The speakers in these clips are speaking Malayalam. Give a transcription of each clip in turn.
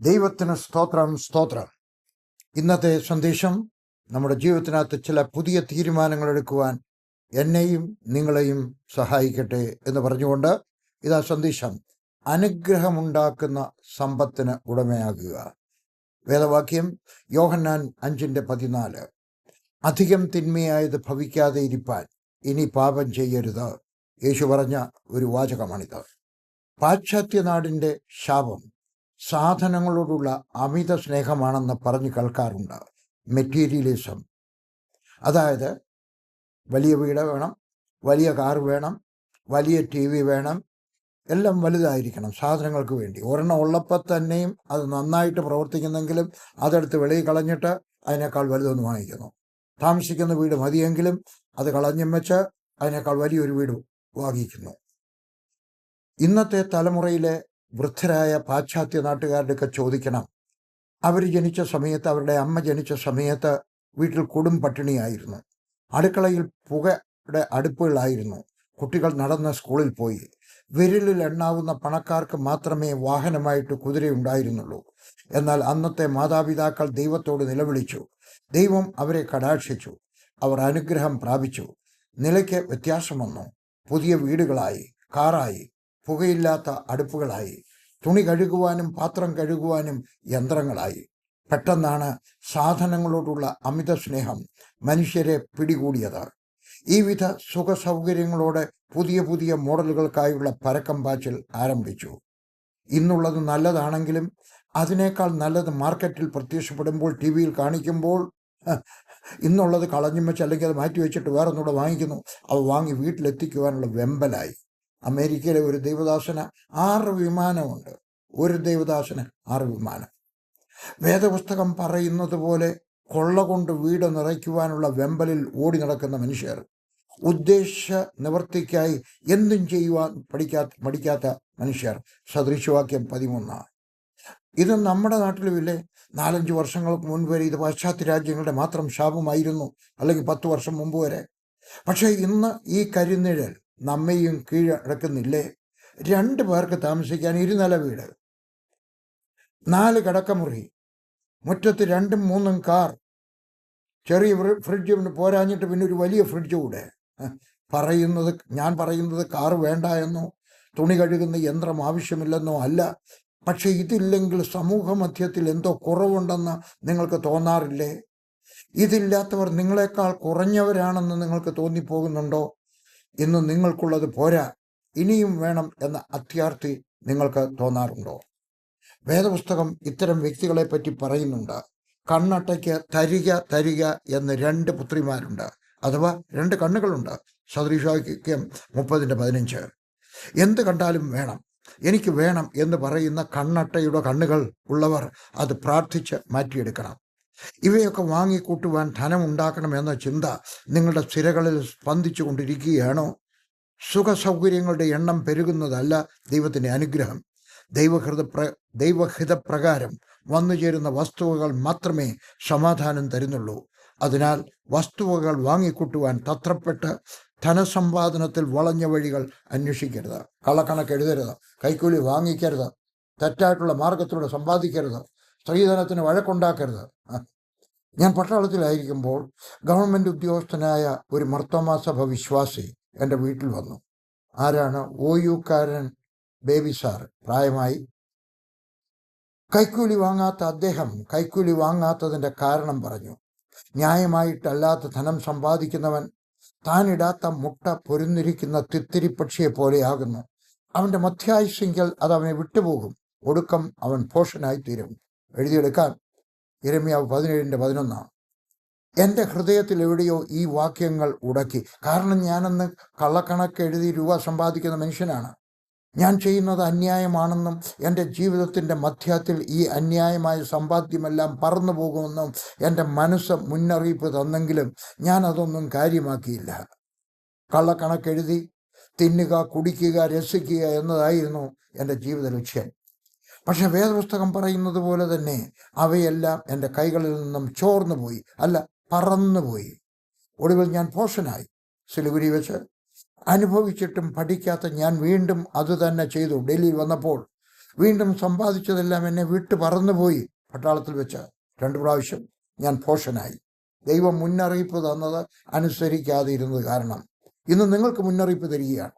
ദൈവത്തിന് സ്തോത്രം സ്തോത്രം. ഇന്നത്തെ സന്ദേശം നമ്മുടെ ജീവിതത്തിനകത്ത് ചില പുതിയ തീരുമാനങ്ങൾ എടുക്കുവാൻ എന്നെയും നിങ്ങളെയും സഹായിക്കട്ടെ എന്ന് പറഞ്ഞുകൊണ്ട് ഇതാ സന്ദേശം. അനുഗ്രഹമുണ്ടാക്കുന്ന സമ്പത്തിന് ഉടമയാകുക. വേദവാക്യം യോഹന്നാൻ അഞ്ചിന്റെ പതിനാല്. അധികം തിന്മയായത് ഭവിക്കാതെ ഇരിപ്പാൻ ഇനി പാപം ചെയ്യരുത്. യേശു പറഞ്ഞ ഒരു വാചകമാണിത്. പാശ്ചാത്യ നാടിന്റെ ശാപം സാധനങ്ങളോടുള്ള അമിത സ്നേഹമാണെന്ന് പറഞ്ഞു കേൾക്കാറുണ്ട് മെറ്റീരിയലിസം. അതായത് വലിയ വീട് വേണം വലിയ കാർ വേണം വലിയ ടി വി വേണം എല്ലാം വലുതായിരിക്കണം സാധനങ്ങൾക്ക് വേണ്ടി. ഒരെണ്ണം ഉള്ളപ്പോൾ തന്നെയും അത് നന്നായിട്ട് പ്രവർത്തിക്കുന്നെങ്കിലും അതെടുത്ത് വെളിയിൽ കളഞ്ഞിട്ട് അതിനേക്കാൾ വലുതൊന്ന് വാങ്ങിക്കുന്നു. താമസിക്കുന്ന വീട് മതിയെങ്കിലും അത് കളഞ്ഞും വെച്ച് അതിനേക്കാൾ വലിയൊരു വീട് വാങ്ങിക്കുന്നു. ഇന്നത്തെ തലമുറയിലെ വൃദ്ധരായ പാശ്ചാത്യ നാട്ടുകാരുടെയൊക്കെ ചോദിക്കണം. അവർ ജനിച്ച സമയത്ത് അവരുടെ അമ്മ ജനിച്ച സമയത്ത് വീട്ടിൽ കൊടും പട്ടിണിയായിരുന്നു. അടുക്കളയിൽ പുകയുടെ അടുപ്പുകളായിരുന്നു. കുട്ടികൾ നടന്ന് സ്കൂളിൽ പോയി. വിരലിൽ എണ്ണാവുന്ന പണക്കാർക്ക് മാത്രമേ വാഹനമായിട്ട് കുതിരയുണ്ടായിരുന്നുള്ളൂ. എന്നാൽ അന്നത്തെ മാതാപിതാക്കൾ ദൈവത്തോട് നിലവിളിച്ചു. ദൈവം അവരെ കടാക്ഷിച്ചു. അവർ അനുഗ്രഹം പ്രാപിച്ചു. നിലയ്ക്ക് വ്യത്യാസം വന്നു. പുതിയ വീടുകളായി കാറായി പുകയില്ലാത്ത അടുപ്പുകളായി. തുണി കഴുകുവാനും പാത്രം കഴുകുവാനും യന്ത്രങ്ങളായി. പെട്ടെന്നാണ് സാധനങ്ങളോടുള്ള അമിത സ്നേഹം മനുഷ്യരെ പിടികൂടിയത്. ഈ വിധ സുഖ സൗകര്യങ്ങളോടെ പുതിയ പുതിയ മോഡലുകൾക്കായുള്ള പരക്കം പാച്ചിൽ ആരംഭിച്ചു. ഇന്നുള്ളത് നല്ലതാണെങ്കിലും അതിനേക്കാൾ നല്ലത് മാർക്കറ്റിൽ പ്രത്യക്ഷപ്പെടുമ്പോൾ ടി വിയിൽ കാണിക്കുമ്പോൾ ഇന്നുള്ളത് കളഞ്ഞും വെച്ച് അല്ലെങ്കിൽ അത് മാറ്റി വെച്ചിട്ട് വേറെ ഒന്നുകൂടെ വാങ്ങിക്കുന്നു. അവ വാങ്ങി വീട്ടിലെത്തിക്കുവാനുള്ള വെമ്പലായി. അമേരിക്കയിലെ ഒരു ദൈവദാസന് ആറ് വിമാനമുണ്ട്. ഒരു ദൈവദാസന് ആറ് വിമാനം. വേദപുസ്തകം പറയുന്നത് പോലെ കൊള്ള കൊണ്ട് വീട് നിറയ്ക്കുവാനുള്ള വെമ്പലിൽ ഓടി നടക്കുന്ന മനുഷ്യർ ഉദ്ദേശ നിവർത്തിക്കായി എന്തും ചെയ്യുവാൻ പഠിക്കാത്ത പഠിക്കാത്ത മനുഷ്യർ. സദൃശവാക്യം പതിമൂന്ന് ഇത് നമ്മുടെ നാട്ടിലുമില്ലേ? നാലഞ്ച് വർഷങ്ങൾക്ക് മുൻപ് വരെ ഇത് പാശ്ചാത്യ രാജ്യങ്ങളുടെ മാത്രം ശാപമായിരുന്നു. അല്ലെങ്കിൽ പത്ത് വർഷം മുമ്പ് വരെ. പക്ഷേ ഇന്ന് ഈ കരിനിഴൽ നമ്മയും കീഴടക്കുന്നില്ലേ രണ്ട് പേർക്ക് താമസിക്കാൻ ഇരുനില വീട്. നാല് കടക്കമുറി. മുറ്റത്ത് രണ്ടും മൂന്നും കാർ. ചെറിയ ഫ്രി- ഫ്രിഡ്ജ് പോരാഞ്ഞിട്ട് പിന്നെ ഒരു വലിയ ഫ്രിഡ്ജ് കൂടെ. പറയുന്നത് ഞാൻ പറയുന്നത് കാർ വേണ്ട എന്നോ തുണി കഴുകുന്ന യന്ത്രം ആവശ്യമില്ലെന്നോ അല്ല. പക്ഷെ ഇതില്ലെങ്കിൽ സമൂഹ മധ്യത്തിൽ എന്തോ കുറവുണ്ടെന്ന് നിങ്ങൾക്ക് തോന്നാറില്ലേ? ഇതില്ലാത്തവർ നിങ്ങളെക്കാൾ കുറഞ്ഞവരാണെന്ന് നിങ്ങൾക്ക് തോന്നിപ്പോകുന്നുണ്ടോ? ഇന്ന് നിങ്ങൾക്കുള്ളത് പോരാ. ഇനിയും വേണം എന്ന അത്യാർത്ഥി നിങ്ങൾക്ക് തോന്നാറുണ്ടോ? വേദപുസ്തകം ഇത്തരം വ്യക്തികളെ പറ്റി പറയുന്നുണ്ട്. കണ്ണട്ടയ്ക്ക് തരിക തരിക എന്ന് രണ്ട് പുത്രിമാരുണ്ട്. അഥവാ രണ്ട് കണ്ണുകളുണ്ട്. സദൃശാക്യം മുപ്പതിന്റെ പതിനഞ്ച്. എന്ത് കണ്ടാലും വേണം. എനിക്ക് വേണം എന്ന് പറയുന്ന കണ്ണട്ടയുടെ കണ്ണുകൾ ഉള്ളവർ അത് പ്രാർത്ഥിച്ച് മാറ്റിയെടുക്കണം. ഇവയൊക്കെ വാങ്ങിക്കൂട്ടുവാൻ ധനം എന്ന ചിന്ത നിങ്ങളുടെ സ്ഥിരകളിൽ സ്പന്ദിച്ചു കൊണ്ടിരിക്കുകയാണോ സുഖ സൗകര്യങ്ങളുടെ എണ്ണം പെരുകുന്നതല്ല ദൈവത്തിന്റെ അനുഗ്രഹം. ദൈവഹൃത പ്ര ദൈവഹിതപ്രകാരം വന്നു ചേരുന്ന വസ്തുവകൾ മാത്രമേ സമാധാനം തരുന്നുള്ളൂ. അതിനാൽ വസ്തുവകൾ വാങ്ങിക്കൂട്ടുവാൻ തത്രപ്പെട്ട് ധനസമ്പാദനത്തിൽ വളഞ്ഞ വഴികൾ അന്വേഷിക്കരുത്. കള്ളക്കണക്ക് എഴുതരുത് കൈക്കൂലി വാങ്ങിക്കരുത്. തെറ്റായിട്ടുള്ള മാർഗത്തിലൂടെ സമ്പാദിക്കരുത്. സ്ത്രീധനത്തിന് വഴക്കുണ്ടാക്കരുത്. ഞാൻ പട്ടാളത്തിലായിരിക്കുമ്പോൾ ഗവൺമെന്റ് ഉദ്യോഗസ്ഥനായ ഒരു മർത്തോമാ സഭ വിശ്വാസി എന്റെ വീട്ടിൽ വന്നു. ആരാണ്? ഒ യുക്കാരൻ ബേബി സാർ. പ്രായമായി. കൈക്കൂലി വാങ്ങാത്ത അദ്ദേഹം കൈക്കൂലി വാങ്ങാത്തതിന്റെ കാരണം പറഞ്ഞു. ന്യായമായിട്ടല്ലാത്ത ധനം സമ്പാദിക്കുന്നവൻ താനിടാത്ത മുട്ട പൊരുന്നിരിക്കുന്ന തിത്തിരിപ്പക്ഷിയെ പോലെയാകുന്നു അവന്റെ മധ്യായുസെങ്കിൽ അത് അവനെ വിട്ടുപോകും. ഒടുക്കം അവൻ ഭോഷനായി തീരും. എഴുതിയെടുക്കാൻ ഇരമ്യാവ് പതിനേഴിന്റെ പതിനൊന്നാണ്. എന്റെ ഹൃദയത്തിൽ എവിടെയോ ഈ വാക്യങ്ങൾ ഉടക്കി. കാരണം ഞാനന്ന് കള്ളക്കണക്ക് എഴുതി രൂപ സമ്പാദിക്കുന്ന മനുഷ്യനാണ്. ഞാൻ ചെയ്യുന്നത് അന്യായമാണെന്നും എന്റെ ജീവിതത്തിന്റെ മധ്യത്തിൽ ഈ അന്യായമായ സമ്പാദ്യമെല്ലാം പറന്നു പോകുമെന്നും എന്റെ മനസ്സ് മുന്നറിയിപ്പ് തന്നെങ്കിലും ഞാൻ അതൊന്നും കാര്യമാക്കിയില്ല. കള്ളക്കണക്കെഴുതി തിന്നുക കുടിക്കുക രസിക്കുക എന്നതായിരുന്നു എന്റെ ജീവിത ലക്ഷ്യം. പക്ഷെ വേദപുസ്തകം പറയുന്നത് പോലെ തന്നെ അവയെല്ലാം എന്റെ കൈകളിൽ നിന്നും ചോർന്നു പോയി. അല്ല പറന്നുപോയി ഒടുവിൽ ഞാൻ പോഷനായി. സിലിഗുരി വെച്ച് അനുഭവിച്ചിട്ടും പഠിക്കാത്ത ഞാൻ വീണ്ടും അത് തന്നെ ചെയ്തു. ഡൽഹിയിൽ വന്നപ്പോൾ വീണ്ടും സമ്പാദിച്ചതെല്ലാം എന്നെ വിട്ടു പറന്നുപോയി പട്ടാളത്തിൽ വെച്ച് രണ്ടു പ്രാവശ്യം ഞാൻ പോഷനായി. ദൈവം മുന്നറിയിപ്പ് തന്നത് അനുസരിക്കാതിരുന്നത് കാരണം ഇന്ന് നിങ്ങൾക്ക് മുന്നറിയിപ്പ് തരികയാണ്.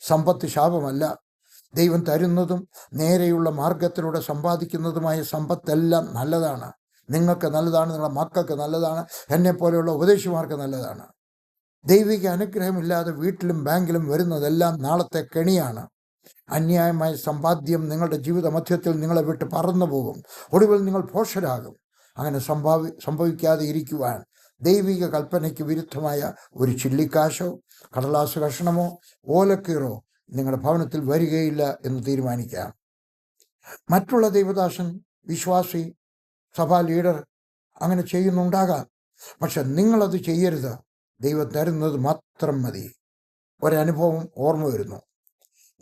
സമ്പത്ത് ശാപമല്ല. ദൈവം തരുന്നതും നേരെയുള്ള മാർഗത്തിലൂടെ സമ്പാദിക്കുന്നതുമായ സമ്പത്തെല്ലാം നല്ലതാണ്. നിങ്ങൾക്ക് നല്ലതാണ് നിങ്ങളുടെ മക്കൾക്ക് നല്ലതാണ് എന്നെ പോലെയുള്ള ഉപദേശിമാർക്ക് നല്ലതാണ്. ദൈവിക അനുഗ്രഹമില്ലാതെ വീട്ടിലും ബാങ്കിലും വരുന്നതെല്ലാം നാളത്തെ കെണിയാണ്. അന്യായമായ സമ്പാദ്യം നിങ്ങളുടെ ജീവിത മധ്യത്തിൽ നിങ്ങളെ വിട്ട് പറന്നു പോകും. ഒടുവിൽ നിങ്ങൾ ഭോഷരാകും. അങ്ങനെ സംഭാവി സംഭവിക്കാതെ ഇരിക്കുവാൻ ദൈവിക കൽപ്പനയ്ക്ക് വിരുദ്ധമായ ഒരു ചില്ലിക്കാശോ കടലാസ് കഷണമോ ഓലക്കീറോ നിങ്ങളുടെ ഭവനത്തിൽ വരികയില്ല എന്ന് തീരുമാനിക്കാം. മറ്റുള്ള ദൈവദാസൻ വിശ്വാസി സഭാ ലീഡർ അങ്ങനെ ചെയ്യുന്നുണ്ടാകാം. പക്ഷെ നിങ്ങളത് ചെയ്യരുത്. ദൈവം തരുന്നത് മാത്രം മതി. ഒരനുഭവം ഓർമ്മ വരുന്നു.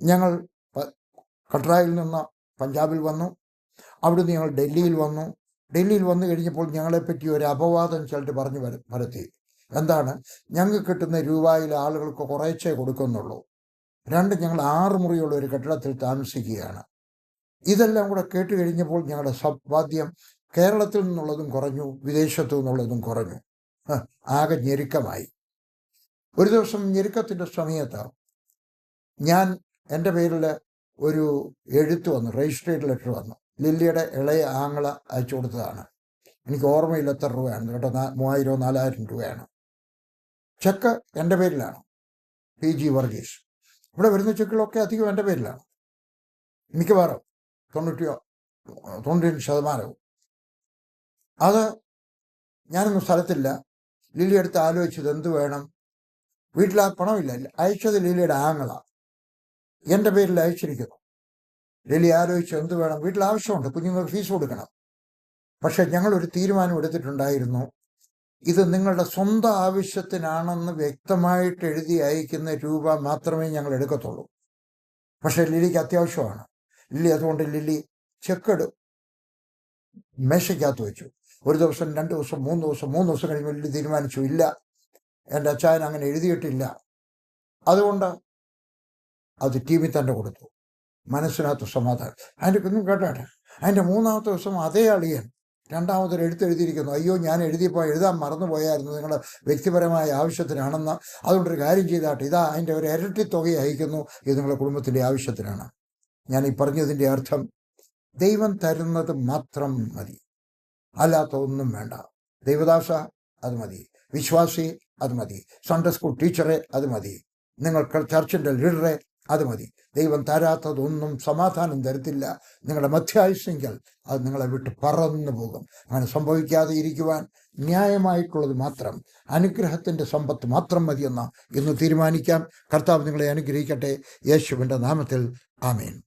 ഞങ്ങൾ കട്രായിൽ നിന്ന് പഞ്ചാബിൽ വന്നു. അവിടുന്ന് ഞങ്ങൾ ഡൽഹിയിൽ വന്നു. ഡൽഹിയിൽ വന്നു കഴിഞ്ഞപ്പോൾ ഞങ്ങളെപ്പറ്റി ഒരു അപവാദം ചിലർ പറഞ്ഞു വരത്തി. എന്താണ്? ഞങ്ങൾക്ക് കിട്ടുന്ന രൂപയിൽ ആളുകൾക്ക് കുറേച്ചേ കൊടുക്കുന്നുള്ളൂ. രണ്ട് ഞങ്ങൾ ആറ് മുറിയുള്ള ഒരു കെട്ടിടത്തിൽ താമസിക്കുകയാണ്. ഇതെല്ലാം കൂടെ കേട്ട് കഴിഞ്ഞപ്പോൾ ഞങ്ങളുടെ സമ്പാദ്യം കേരളത്തിൽ നിന്നുള്ളതും കുറഞ്ഞു വിദേശത്തു നിന്നുള്ളതും കുറഞ്ഞു. ആകെ ഞെരുക്കമായി. ഒരു ദിവസം ഞെരുക്കത്തിന്റെ സമയത്ത് ഞാൻ എന്റെ പേരിൽ ഒരു എഴുത്ത് വന്നു രജിസ്ട്രേഡ് ലെറ്റർ വന്നു. ലില്ലിയുടെ ഇളയ ആങ്ങള അയച്ചു കൊടുത്തതാണ്. എനിക്ക് ഓർമ്മയില്ല എത്ര രൂപയാണ് കേട്ടോ മൂവായിരമോ നാലായിരം രൂപയാണ്. ചെക്ക് എന്റെ പേരിലാണ് പി ജി വർഗീസ്. ഇവിടെ വരുന്ന ചെക്കുകളൊക്കെ അധികം എന്റെ പേരിലാണ് മിക്കവാറും തൊണ്ണൂറ്റിയോ തൊണ്ണൂറ്റി ശതമാനവും. അത് ഞാനൊന്നും സ്ഥലത്തില്ല. ലീലി എടുത്ത് ആലോചിച്ചത് എന്ത് വേണം? വീട്ടിൽ ആ പണമില്ല. അയച്ചത് ലീലിയുടെ ആങ്ങളാണ് എന്റെ പേരിൽ അയച്ചിരിക്കുന്നു. ലീലി ആലോചിച്ച് എന്ത് വേണം? വീട്ടിൽ ആവശ്യമുണ്ട്. കുഞ്ഞുങ്ങൾക്ക് ഫീസ് കൊടുക്കണം. പക്ഷേ ഞങ്ങളൊരു തീരുമാനം എടുത്തിട്ടുണ്ടായിരുന്നു. ഇത് നിങ്ങളുടെ സ്വന്തം ആവശ്യത്തിനാണെന്ന് വ്യക്തമായിട്ട് എഴുതി അയക്കുന്ന രൂപ മാത്രമേ ഞങ്ങൾ എടുക്കത്തുള്ളൂ. പക്ഷേ ലില്ലിക്ക് അത്യാവശ്യമാണ്. ലില്ലി അതുകൊണ്ട് ലില്ലി ചെക്കെടു മേശയ്ക്കകത്ത് വെച്ചു. ഒരു ദിവസം രണ്ട് ദിവസം മൂന്ന് ദിവസം മൂന്ന് ദിവസം കഴിയുമ്പോൾ ലില്ലി തീരുമാനിച്ചു ഇല്ല. എന്റെ അച്ചായൻ അങ്ങനെ എഴുതിയിട്ടില്ല. അതുകൊണ്ട് അത് ടീമിൽ തന്നെ കൊടുത്തു. മനസ്സിനകത്ത് സമാധാനം. അതിന്റെ പിന്നും കേട്ടാട്ടെ അതിന്റെ മൂന്നാമത്തെ ദിവസം അതേ അളിയൻ രണ്ടാമതൊരു എഴുത്തെഴുതിയിരിക്കുന്നു. അയ്യോ ഞാൻ എഴുതിയപ്പോൾ എഴുതാൻ മറന്നുപോയായിരുന്നു. നിങ്ങളുടെ വ്യക്തിപരമായ ആവശ്യത്തിനാണെന്ന്. അതുകൊണ്ടൊരു കാര്യം ചെയ്താട്ടെ. ഇതാ അതിന്റെ ഒരു ഇരട്ടി തുക അയക്കുന്നു. ഇത് നിങ്ങളുടെ കുടുംബത്തിന്റെ ആവശ്യത്തിനാണ്. ഞാൻ ഈ പറഞ്ഞതിന്റെ അർത്ഥം ദൈവം തരുന്നത് മാത്രം മതി. അല്ലാത്ത ഒന്നും വേണ്ട. ദൈവദാസ അത് മതി. വിശ്വാസി അത് മതി. സൺഡേ സ്കൂൾ ടീച്ചറെ അത് മതി. നിങ്ങൾ ചർച്ചിന്റെ ലീഡറെ അത് മതി. ദൈവം തരാത്തതൊന്നും സമാധാനം തരത്തില്ല. നിങ്ങളുടെ മധ്യായുസെങ്കിൽ അത് നിങ്ങളെ വിട്ട് പറന്നു പോകും. അങ്ങനെ സംഭവിക്കാതെ ഇരിക്കുവാൻ ന്യായമായിട്ടുള്ളത് മാത്രം അനുഗ്രഹത്തിന്റെ സമ്പത്ത് മാത്രം മതിയെന്ന് ഇന്ന് തീരുമാനിക്കാം. കർത്താവ് നിങ്ങളെ അനുഗ്രഹിക്കട്ടെ. യേശുവിന്റെ നാമത്തിൽ ആമേൻ.